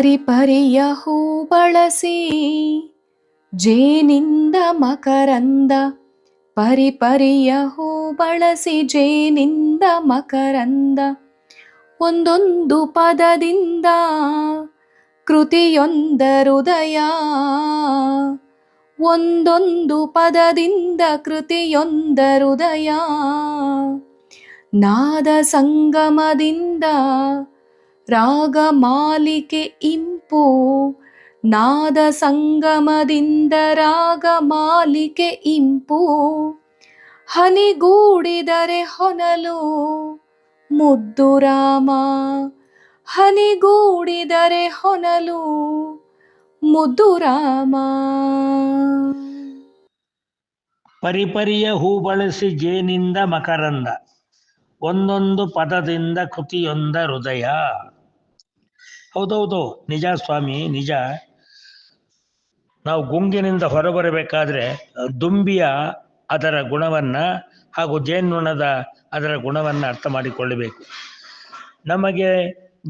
ಪರಿಪರಿಯ ಹೂ ಬಳಸಿ, ಜೇನಿಂದ ಮಕರಂದ ಪರಿಪರಿಯ ಹೂ ಬಳಸಿ, ಜೇನಿಂದ ಮಕರಂದ ಒಂದೊಂದು ಪದದಿಂದ ಕೃತಿಯೊಂದ ಹೃದಯ, ಒಂದೊಂದು ಪದದಿಂದ ಕೃತಿಯೊಂದ ಹೃದಯ. ನಾದ ಸಂಗಮದಿಂದ ರಾಗ ಮಾಲಿಕೆ ಇಂಪು. ನಾದ ಸಂಗಮದಿಂದ ರಾಗ ಮಾಲಿಕೆ ಇಂಪು. ಹನಿಗೂಡಿದರೆ ಹೊನಲು ಮುದ್ದು ರಾಮ. ಹನಿಗೂಡಿದರೆ ಹೊನಲು ಮುದ್ದು ರಾಮ. ಪರಿಪರಿಯ ಹೂ ಬಳಸಿ ಜೇನಿಂದ ಮಕರಂದ. ಒಂದೊಂದು ಪದದಿಂದ ಕೃತಿಯೊಂದ ಹೃದಯ. ಹೌದೌದು, ನಿಜ ಸ್ವಾಮಿ, ನಿಜ. ನಾವು ಗುಂಗಿನಿಂದ ಹೊರಬರಬೇಕಾದ್ರೆ ದುಂಬಿಯ ಅದರ ಗುಣವನ್ನ ಹಾಗೂ ಜೇನುಣದ ಅದರ ಗುಣವನ್ನ ಅರ್ಥ ಮಾಡಿಕೊಳ್ಳಬೇಕು. ನಮಗೆ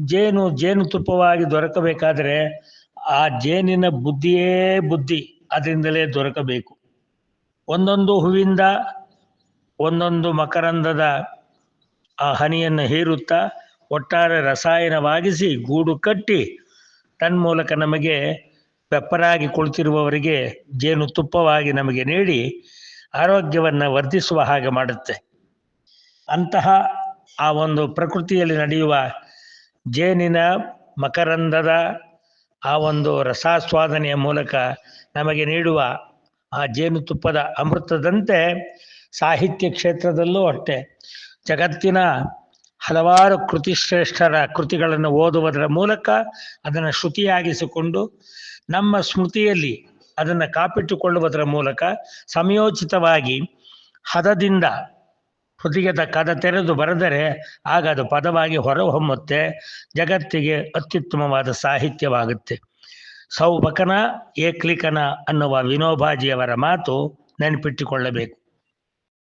ಜೇನು ಜೇನುತುಪ್ಪವಾಗಿ ದೊರಕಬೇಕಾದರೆ ಆ ಜೇನಿನ ಬುದ್ಧಿಯೇ ಬುದ್ಧಿ, ಅದರಿಂದಲೇ ದೊರಕಬೇಕು. ಒಂದೊಂದು ಹೂವಿಂದ, ಒಂದೊಂದು ಮಕರಂದದ ಆ ಹನಿಯನ್ನು ಹೀರುತ್ತಾ ಒಟ್ಟಾರೆ ರಸಾಯನವಾಗಿಸಿ ಗೂಡು ಕಟ್ಟಿ ತನ್ಮೂಲಕ ನಮಗೆ ಪೆಪ್ಪರಾಗಿ ಕುಳಿತಿರುವವರಿಗೆ ಜೇನು ತುಪ್ಪವಾಗಿ ನಮಗೆ ನೀಡಿ ಆರೋಗ್ಯವನ್ನು ವರ್ಧಿಸುವ ಹಾಗೆ ಮಾಡುತ್ತೆ. ಅಂತಹ ಆ ಒಂದು ಪ್ರಕೃತಿಯಲ್ಲಿ ನಡೆಯುವ ಜೇನಿನ ಮಕರಂದದ ಆ ಒಂದು ರಸಾಸ್ವಾದನೆಯ ಮೂಲಕ ನಮಗೆ ನೀಡುವ ಆ ಜೇನುತುಪ್ಪದ ಅಮೃತದಂತೆ ಸಾಹಿತ್ಯ ಕ್ಷೇತ್ರದಲ್ಲೂ ಅಷ್ಟೇ. ಜಗತ್ತಿನ ಹಲವಾರು ಕೃತಿಶ್ರೇಷ್ಠರ ಕೃತಿಗಳನ್ನು ಓದುವುದರ ಮೂಲಕ ಅದನ್ನು ಶ್ರುತಿಯಾಗಿಸಿಕೊಂಡು ನಮ್ಮ ಸ್ಮೃತಿಯಲ್ಲಿ ಅದನ್ನು ಕಾಪಿಟ್ಟುಕೊಳ್ಳುವುದರ ಮೂಲಕ ಸಮಯೋಚಿತವಾಗಿ ಹದದಿಂದ ಹೃದಯದ ಕದ ತೆರೆದು ಬರೆದರೆ ಆಗ ಅದು ಪದವಾಗಿ ಹೊರಹೊಮ್ಮುತ್ತೆ, ಜಗತ್ತಿಗೆ ಅತ್ಯುತ್ತಮವಾದ ಸಾಹಿತ್ಯವಾಗುತ್ತೆ. ಸೌಬಕನ ಏಕ್ಲಿಕನ ಅನ್ನುವ ವಿನೋಬಾಜಿಯವರ ಮಾತು ನೆನಪಿಟ್ಟುಕೊಳ್ಳಬೇಕು.